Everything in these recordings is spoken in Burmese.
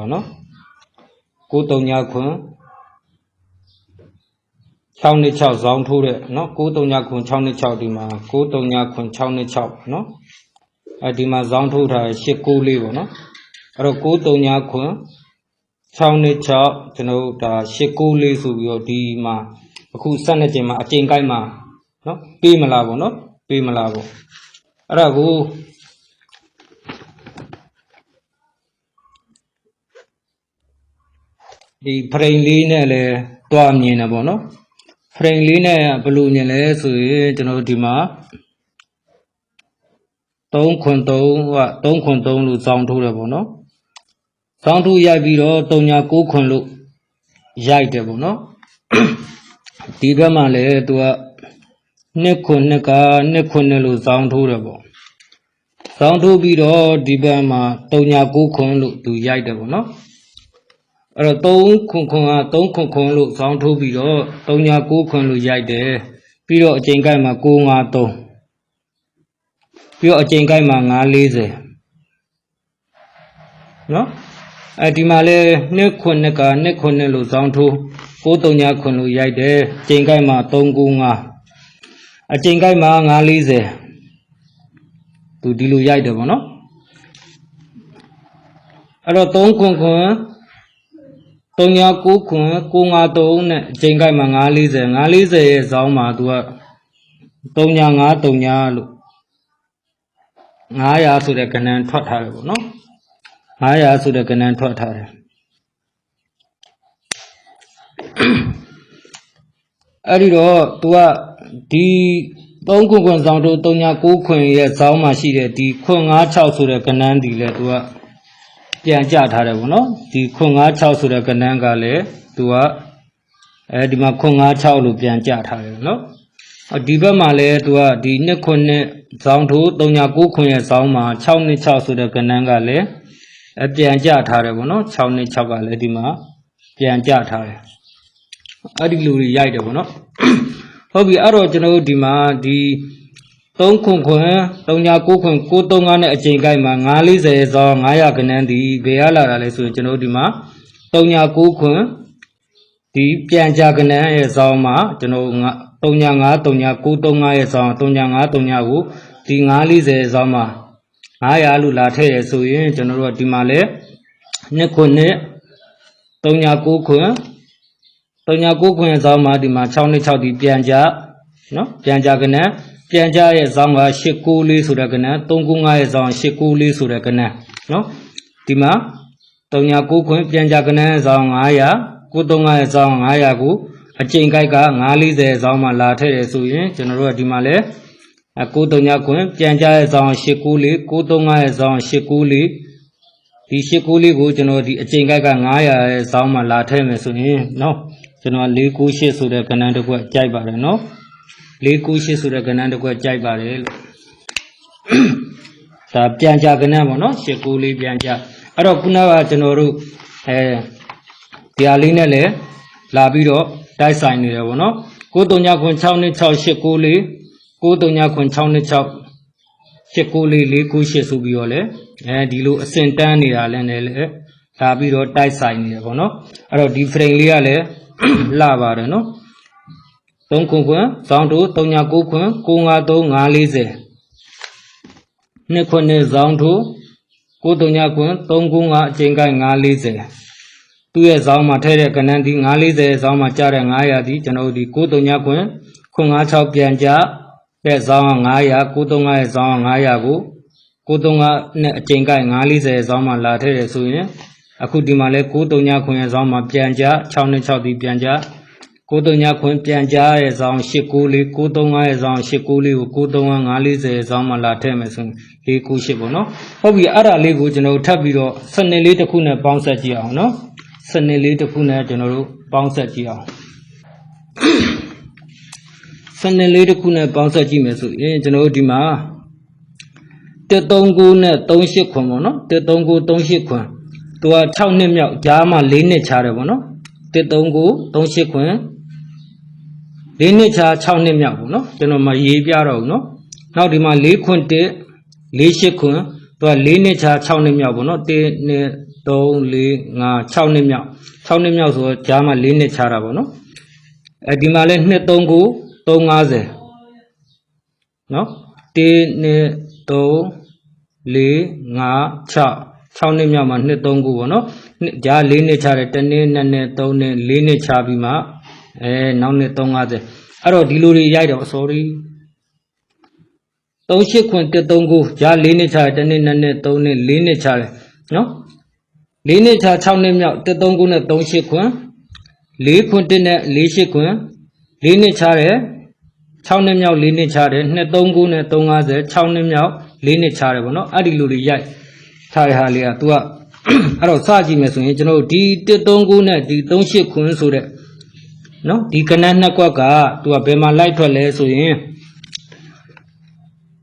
ပါနော်939ခွန်6နှစ်6ဇောင်းထိုးတဲ့နော်939ခွန်6နှစ်6ဒီမှာ939ခွန်6နှစ်6နော်အဲဒီမှာဇောင်းထိုးထား89လေးပေါ့နော်အဲ့တော့939ခွန်6နှစ်6ကျွန်တော်တို့ဒါ89လေးဆိုပြီးတော့ဒီမှာအခု12ကျင်မှာအကျင်ကိုက်မှာနော်ပေးမလားပေါ့နော်ပေးမလားပေါ့အဲ့ဒါကို ဒီဖရိန်လေးနဲ့လည်းတွားမြင်တယ်ပေါ့နော်ဖရိန်လေးနဲ့ဘယ်လိုမြင်လဲဆိုရင်ကျွန်တော်တို့ဒီမှာ3ခွန်3က3ခွန်3လို့စောင်းထိုးတယ်ပေါ့နော်စောင်းထိုးရိုက်ပြီးတော့3ညာ9ခွန်လို့ရိုက်တယ်ပေါ့နော်ဒီဘက်မှာလည်းသူကနှစ်ခွန်နှစ်ကနှစ်ခွန်နဲ့လို့စောင်းထိုးတယ်ပေါ့စောင်းထိုးပြီးတော့ဒီဘက်မှာ3ညာ9ခွန်လို့သူရိုက်တယ်ပေါ့နော် အဲ့တော့3ခွန်ခွန်က3ခွန်ခွန်လို့ဆောင်းထိုးပြီးတော့3ညာ6ခွန်လို့ရိုက်တယ်ပြီးတော့အချိန်ကိုက်မှာ653ပြီးတော့အချိန်ကိုက်မှာ940နော်အဲဒီမှာလဲ2ခွန်က2ခွန်လို့ဆောင်းထိုး6 3ခွန်လို့ရိုက်တယ်အချိန်ကိုက်မှာ395အချိန်ကိုက်မှာ940သူဒီလိုရိုက်တယ်ဗောနော်အဲ့တော့3ခွန်ခွန် 3969ခွန်953နဲ့အချိန်ခိုက်မှာ940 940ရဲ့ဇောင်းမှာသူက3939လို့900ဆိုတဲ့ကဏ္ဍထွက်ထားတယ်ပေါ့နော်900ဆိုတဲ့ကဏ္ဍထွက်ထားတယ်အဲ့ဒီတော့ तू ကဒီ3ခွန်ခွန်ဆောင်တို့3969ခွန်ရဲ့ဇောင်းမှာရှိတဲ့ဒီခွန်96ဆိုတဲ့ကဏ္ဍဒီလဲ तू က ပြန်ကြထားတယ်ဗောနော်ဒီခွန်56ဆိုတဲ့ကဏ္ဍကလည်း तू ကအဲဒီမှာခွန်56လို့ပြန်ကြထားတယ်နော်ဒီဘက်မှာလည်းသူကဒီနှစ်ခွနှစ်ဇောင်းထိုး3ညာ9ခွရဲ့ဇောင်းမှာ6နှစ်6ဆိုတဲ့ကဏ္ဍကလည်းအပြန်ကြထားတယ်ဗောနော်6နှစ်6ကလည်းဒီမှာပြန်ကြထားတယ်အဲ့ဒီလူတွေရိုက်တယ်ဗောနော်ဟုတ်ပြီအဲ့တော့ကျွန်တော်တို့ဒီမှာဒီ 3ခွန်ခွန်3ညာ9ခွန်935နဲ့အချိန်ကိုက်မှာ940ဇောင်း900ကဏ္ဍဒီဘယ်ရလာတာလဲဆိုရင်ကျွန်တော်တို့ဒီမှာ3ညာ9ခွန်ဒီပြန်ကြကဏ္ဍရဲ့ဇောင်းမှာကျွန်တော်တို့3ညာ9 3ညာ935ရဲ့ဇောင်း3ညာ9 3ညာကိုဒီ940ဇောင်းမှာ900လို့လာထည့်ရဆိုရင်ကျွန်တော်တို့ကဒီမှာလဲနှစ်ခွနဲ့3ညာ9ခွ3ညာ9ခွရဲ့ဇောင်းမှာဒီမှာ6နဲ့6ဒီပြန်ကြနော်ပြန်ကြကဏ္ဍ ပြန်ကြရဲ့ဇောင်းက894ဆိုတဲ့ကဏ္ဍ395ရဲ့ဇောင်း894ဆိုတဲ့ကဏ္ဍနော်ဒီမှာ3ညာ9ခွပြန်ကြကဏ္ဍဇောင်း900 935ရဲ့ဇောင်း900ကိုအကျိန်ကိုက်က940ဇောင်းမှာလာထည့်ရဆိုရင်ကျွန်တော်တို့ကဒီမှာလဲ939ခွင်ပြန်ကြရဲ့ဇောင်း894 935ရဲ့ဇောင်း894ဒီ894ကိုကျွန်တော်ဒီအကျိန်ကိုက်က900ရဲ့ဇောင်းမှာလာထည့်မယ်ဆိုရင်เนาะကျွန်တော်498ဆိုတဲ့ကဏ္ဍတစ်ခွက်ကြိုက်ပါတယ်เนาะ 498ဆိုတဲ့ကဏ္ဍတစ်ခွက်ကြိုက်ပါတယ်လို့ဒါပြန်ကြကဏ္ဍပေါ့နော်894ပြန်ကြအဲ့တော့ခုနကကျွန်တော်တို့အဲတရားလေးနဲ့လည်းလာပြီးတော့တိုက်ဆိုင်နေတယ်ပေါ့နော်9396266894 939626 894 498ဆိုပြီးတော့လေအဲဒီလိုအစင်တန်းနေတာလည်းနဲ့လေလာပြီးတော့တိုက်ဆိုင်နေတယ်ပေါ့နော်အဲ့တော့ဒီ frame လေးကလည်းလှပါတယ်နော် 3ခွန်ခွန်ဇောင်းတို့39ခွန်953 540နှစ်ခွန်နဲ့ဇောင်းတို့939ခွန်395အချိန်ကိုင်း540သူ့ရဲ့ဇောင်းမှာထည့်တဲ့ကဏ္ဍဒီ940ဇောင်းမှာကြားတဲ့900ဒီကျွန်တော်တို့ဒီ939ခွင်ခွန်56ပြန်ကြတဲ့ဇောင်းက900 935ရဲ့ဇောင်းက900ကို935နဲ့အချိန်ကိုက်940ဇောင်းမှာလာထည့်ရဆိုရင်အခုဒီမှာလဲ939ခွင်ရဲ့ဇောင်းမှာပြန်ကြ6နဲ့6ဒီပြန်ကြ 939ခွင်ပြန်ကြရဲ့ဇောင်း894 935ရဲ့ဇောင်း894ကို935 940ဇောင်းမှာလာထည့်မယ်ဆိုရင်498ပေါ့နော်ဟုတ်ပြီအဲ့ဒါလေးကိုကျွန်တော်ထပ်ပြီးတော့စနစ်လေးတစ်ခုနဲ့ပေါင်းဆက်ကြည့်အောင်နော်စနစ်လေးတစ်ခုနဲ့ကျွန်တော်တို့ပေါင်းဆက်ကြည့်အောင်စနစ်လေးတစ်ခုနဲ့ပေါင်းဆက်ကြည့်မယ်ဆိုရင်ကျွန်တော်တို့ဒီမှာ139နဲ့38ခွန်ပေါ့နော်139 38ခွန်သူက6နှစ်မြောက်ဂျားမှာ4နှစ်ချတယ်ပေါ့နော်139 38ခွန် ၄နှစ်ချာ6နှစ်မြောက်ပေါ့နော်ကျွန်တော်မရေးပြတော့ဘူးနော်နောက်ဒီမှာ4ခွန်1 4 8ခွန်သူက4နှစ်ချာ6နှစ်မြောက်ပေါ့နော်1 2 3 4 5 6နှစ်မြောက်6နှစ်မြောက်ဆိုတော့ဂျားမှာ4နှစ်ချတာပေါ့နော်အဲဒီမှာလဲ2 3 9 350နော်1 2 3 4 5 6 6နှစ်မြောက်မှာ2 3ခုပေါ့နော်နှစ်ဂျား4နှစ်ချတယ်1နှစ်2နှစ်3နှစ်4နှစ်ချပြီးမှ အဲနောက်နှစ်350အဲ့တော့ဒီလိုတွေရိုက်တော့ sorry 38ခွင်139ဂျား4နှစ်ချတယ်1နှစ်2နှစ်3နှစ်4နှစ်ချတယ်နော်4နှစ်ချ6နှစ်မြောက်139နဲ့38ခွင်4ခွင်1နဲ့48ခွင်4နှစ်ချတယ်6နှစ်မြောက်4နှစ်ချတယ်239နဲ့350 6နှစ်မြောက်4နှစ်ချတယ်ပေါ့နော်အဲ့ဒီလိုတွေရိုက်ထားတဲ့ဟာလေးက तू ကအဲ့တော့စကြည့်မယ်ဆိုရင်ကျွန်တော်တို့ဒီ139နဲ့ဒီ38ခွင်ဆိုတဲ့ နော်ဒီကနန်းနှစ်ကွက်က तू ကဘယ်မှာလိုက်ထွက်လဲဆိုရင်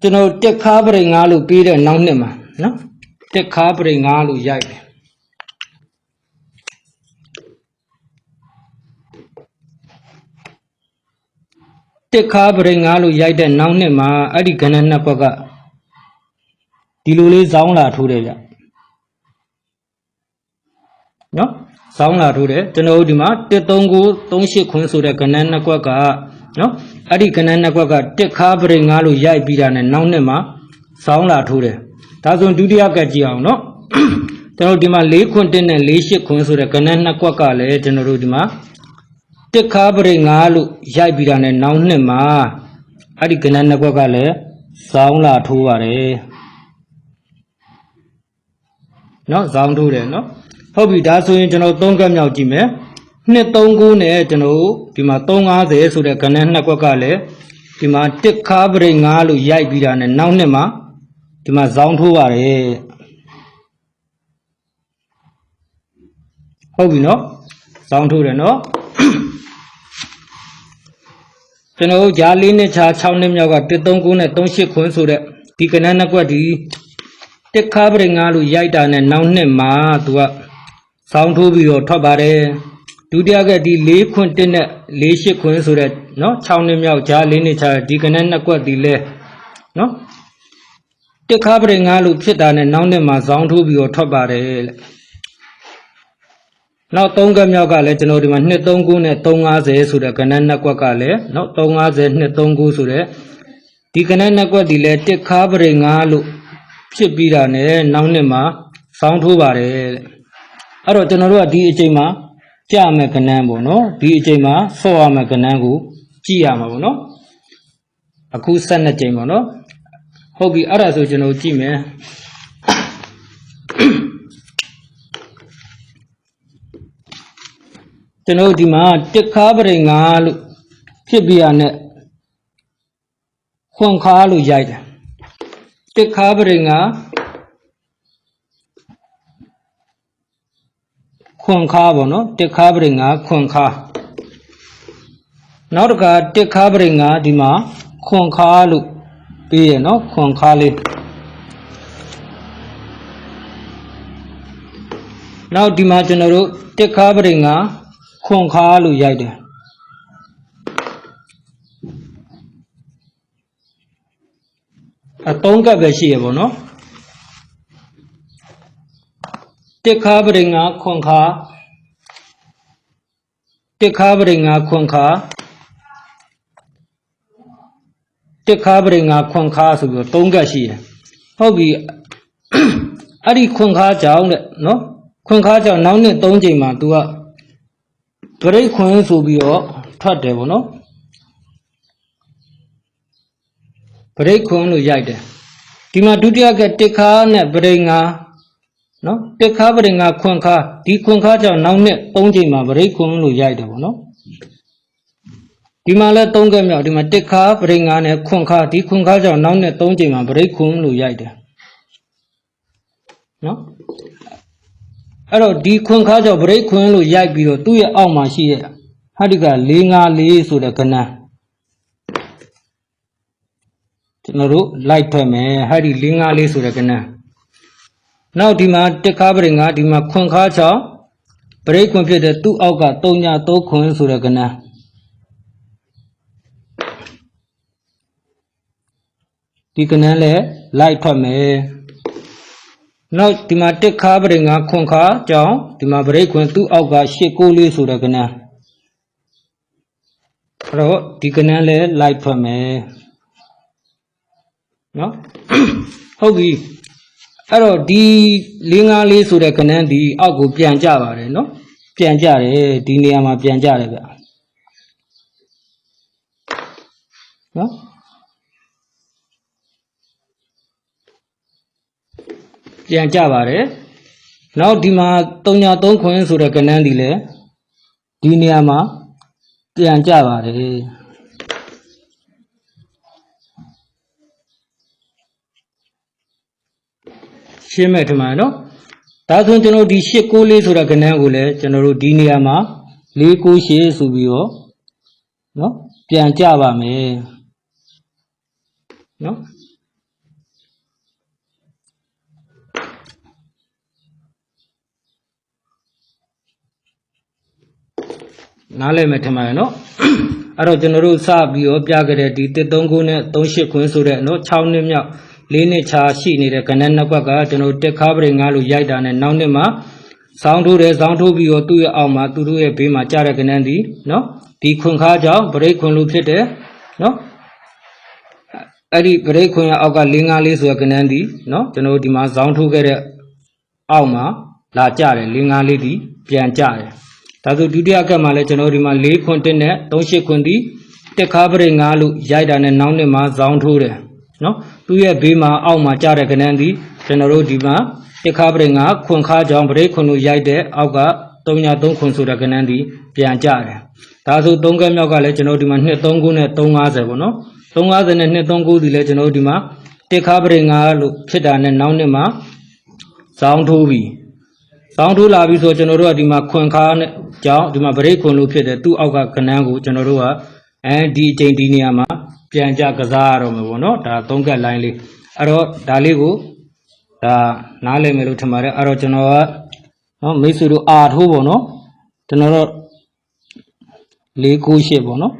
ကျွန်တော်တက်ခါပရိငါလို့ပြီးတဲ့နောက်နှစ်မှာနော်တက်ခါပရိငါလို့ရိုက်တယ်တက်ခါပရိငါလို့ရိုက်တဲ့နောက်နှစ်မှာအဲ့ဒီကနန်းနှစ်ကွက်ကဒီလိုလေးဇောင်းလာထိုးတယ်ဗျနော် ဇောင်းလာထိုးတယ်ကျွန်တော်တို့ဒီမှာ13938ခွန်းဆိုတဲ့ကနန်းနှစ်ကွက်ကနော်အဲ့ဒီကနန်းနှစ်ကွက်ကတက်ခါပရိငါလို့ရိုက်ပြီးတာနဲ့နောက်နှစ်မှာဇောင်းလာထိုးတယ်ဒါဆိုရင်ဒုတိယကကြည့်အောင်နော်ကျွန်တော်တို့ဒီမှာ4ခွန်း1နဲ့48ခွန်းဆိုတဲ့ကနန်းနှစ်ကွက်ကလည်းကျွန်တော်တို့ဒီမှာတက်ခါပရိငါလို့ရိုက်ပြီးတာနဲ့နောက်နှစ်မှာအဲ့ဒီကနန်းနှစ်ကွက်ကလည်းဇောင်းလာထိုးပါတယ်နော်ဇောင်းထိုးတယ်နော် ဟုတ်ပြီဒါဆိုရင်ကျွန်တော်သုံးကပ်မြောက်ကြည့်မယ်နှစ်39နဲ့ကျွန်တော်ဒီမှာ350ဆိုတဲ့ကဏ္ဍနှစ်ကွက်ကလည်းဒီမှာတစ်ခါပရိငါလို့ရိုက်ပြီးတာနဲ့နောက်နှစ်မှာဒီမှာဇောင်းထိုးပါတယ်ဟုတ်ပြီနော်ဇောင်းထိုးတယ်နော်ကျွန်တော်တို့ဂျားလေးနှစ်ချာ6နှစ်မြောက်က139နဲ့38ခွန်းဆိုတဲ့ဒီကဏ္ဍနှစ်ကွက်ဒီတက်ခါပရိငါလို့ရိုက်တာနဲ့နောက်နှစ်မှာသူက စောင်းထိုးပြီးတော့ထွက်ပါတယ်ဒုတိယကဒီ၄ခွန်း1နဲ့၄၈ခွန်းဆိုတဲ့နော်6နှစ်မြောက်ဂျား၄နှစ်ချဒီကနေ့နှစ်ကွက်ဒီလဲနော်တက်ခါပရိငါလို့ဖြစ်တာနဲ့နောက်နှစ်မှာစောင်းထိုးပြီးတော့ထွက်ပါတယ်လေနောက်၃ကမြောက်ကလည်းကျွန်တော်ဒီမှာ239နဲ့350ဆိုတဲ့ကဏ္ဍနှစ်ကွက်ကလည်းနော်350 239ဆိုတဲ့ဒီကဏ္ဍနှစ်ကွက်ဒီလဲတက်ခါပရိငါလို့ဖြစ်ပြီးတာနဲ့နောက်နှစ်မှာစောင်းထိုးပါတယ်တဲ့ အဲ့တော့ကျွန်တော်တို့ကဒီအချိန်မှာကြာမယ်ကဏ္ဍပေါ့နော်ဒီအချိန်မှာဆော့ရမယ်ကဏ္ဍကိုကြည့်ရမှာပေါ့နော်အခု12ချိန်ပေါ့နော်ဟုတ်ပြီအဲ့ဒါဆိုကျွန်တော်ကြည့်မယ်ကျွန်တော်ဒီမှာတက်ခါပရိငါလို့ဖြစ်ပြီးရနဲ့ခွန်ခါလို့ရိုက်တယ်တက်ခါပရိငါ ခွန်ခါပေါ့နော်တက်ခါပရိငါခွန်ခါနောက်တစ်ခါတက်ခါပရိငါဒီမှာခွန်ခါလို့ပြီးရနော်ခွန်ခါလေးနောက်ဒီမှာကျွန်တော်တို့တက်ခါပရိငါခွန်ခါလို့ရိုက်တယ်အသုံးကပ်ပဲရှိရပေါ့နော် တက်ခါပရိငါခွန်ခါတက်ခါပရိငါခွန်ခါတက်ခါပရိငါခွန်ခါဆိုပြီးတော့သုံးကပ်ရှိရဟုတ်ပြီအဲ့ဒီခွန်ခါကြောင့်တဲ့နော်ခွန်ခါကြောင့်နောက်နှစ်၃ချိန်မှာ तू ကပရိတ်ခွန်ဆိုပြီးတော့ထွက်တယ်ပေါ့နော်ပရိတ်ခွန်လို့ရိုက်တယ်ဒီမှာဒုတိယကတက်ခါနဲ့ပရိငါ နော်တက်ခါပရိငါခွန်ခါဒီခွန်ခါကြောင့်နောက်နှစ်၃ချိန်မှာပရိတ်ခွန်လို့ရိုက်တယ်ပေါ့နော်ဒီမှာလဲ၃ကမြောက်ဒီမှာတက်ခါပရိငါနဲ့ခွန်ခါဒီခွန်ခါကြောင့်နောက်နှစ်၃ချိန်မှာပရိတ်ခွန်လို့ရိုက်တယ်နော်အဲ့တော့ဒီခွန်ခါကြောင့်ဗရိတ်ခွန်လို့ရိုက်ပြီးတော့သူ့ရဲ့အောက်မှာရှိတဲ့ဟာဒီက454ဆိုတဲ့ကဏ္ဍကျွန်တော်တို့လိုက်ထွက်မယ်ဟာဒီ454ဆိုတဲ့ကဏ္ဍ နောက်ဒီမှာတက်ခါပရိငါဒီမှာခွန်ခါကြောင့်ဗရိတ်ခွန်ဖြစ်တဲ့သူ့အောက်က3ည3ခွန်ဆိုတဲ့ကဏ္ဍဒီကဏ္ဍလဲလိုက်ထွက်မယ်နောက်ဒီမှာတက်ခါပရိငါခွန်ခါကြောင်းဒီမှာပရိခွန်သူ့အောက်ကရှစ်ကိုလေးဆိုတဲ့ကဏ္ဍအဲ့တော့ဒီကဏ္ဍလဲလိုက်ဖတ်မယ်နော်ဟုတ်ပြီ အဲ့တော့ဒီ၄၅လေးဆိုတဲ့ကဏ္ဍဒီအောက်ကိုပြန်ကြပါတယ်နော်ပြန်ကြတယ်ဒီနေရာမှာပြန်ကြတယ်ဗျနော်ပြန်ကြပါတယ်နောက်ဒီမှာ303ခွင်းဆိုတဲ့ကဏ္ဍဒီလေဒီနေရာမှာပြန်ကြပါတယ် ရှင်းမဲ့ထင်ပါတယ်နော်ဒါဆိုရင်ကျွန်တော်ဒီ894ဆိုတဲ့ကဏ္ဍကိုလည်းကျွန်တော်တို့ဒီနေရာမှာ498ဆိုပြီးတော့နော်ပြန်ကြပါမယ်နော်နားလည်မယ်ထင်ပါတယ်နော်အဲ့တော့ကျွန်တော်တို့စပြီးတော့ပြခဲ့တဲ့ဒီ139နဲ့38ခွင်းဆိုတဲ့နော်6နှစ်မြောက် ၄နှစ်ချာရှိနေတဲ့ကဏ္ဍနှစ်ခွက်ကကျွန်တော်တက်ခါပရိငါလို့ရိုက်တာနဲ့နောက်နှစ်မှာစောင်းထိုးတယ်စောင်းထိုးပြီးတော့သူ့ရဲ့အောက်မှာသူတို့ရဲ့ဘေးမှာကြားတဲ့ကဏ္ဍဒီနော်ဒီခွန်ခါကြောင့်ပရိခွန်လို့ဖြစ်တယ်နော်အဲ့ဒီပရိခွန်ရဲ့အောက်က၄၅လေးဆိုတဲ့ကဏ္ဍဒီနော်ကျွန်တော်တို့ဒီမှာစောင်းထိုးခဲ့တဲ့အောက်မှာလာကြတယ်၄၅လေးဒီပြန်ကြတယ်ဒါဆိုဒုတိယကပ်မှာလည်းကျွန်တော်တို့ဒီမှာ၄ခွန်1နဲ့38ခွန်ဒီတက်ခါပရိ9လို့ရိုက်တာနဲ့နောက်နှစ်မှာဇောင်းထိုးတယ် နော်သူ့ရဲ့ဘေးမှာအောက်မှာကြားတဲ့ကဏ္ဍဒီကျွန်တော်တို့ဒီမှာတက်ခါပရိ9ခွန်ခါကြောင့်ပရိခွန်လို့ရိုက်တဲ့အောက်က33ခွန်ဆိုတဲ့ကဏ္ဍဒီပြန်ကြတယ်ဒါဆို3ကပ်မြောက်ကလည်းကျွန်တော်တို့ဒီမှာ239နဲ့350ပေါ့နော်350နဲ့239ဒီလည်းကျွန်တော်တို့ဒီမှာတက်ခါပရိ9လို့ဖြစ်တာနဲ့နောက်နှစ်မှာဇောင်းထိုးပြီးစောင်းထိုးလာပြီဆိုတော့ကျွန်တော်တို့ကဒီမှာခွန်ခါနဲ့ကြောင်းဒီမှာဗရိတ်ခွန်လို့ဖြစ်တယ်သူ့အောက်ကကနန်းကိုကျွန်တော်တို့က အဲဒီအချိန်ဒီနေရာမှာပြန်ကြကစားရတော့မယ်ပေါ့နော်ဒါသုံးကက်လိုင်းလေးအဲ့တော့ဒါလေးကိုဒါနားလည်မယ်လို့ထင်ပါတယ်အဲ့တော့ကျွန်တော်ကနော်မိတ်ဆွေတို့အာထိုးပေါ့နော်ကျွန်တော်တို့၄98ပေါ့နော်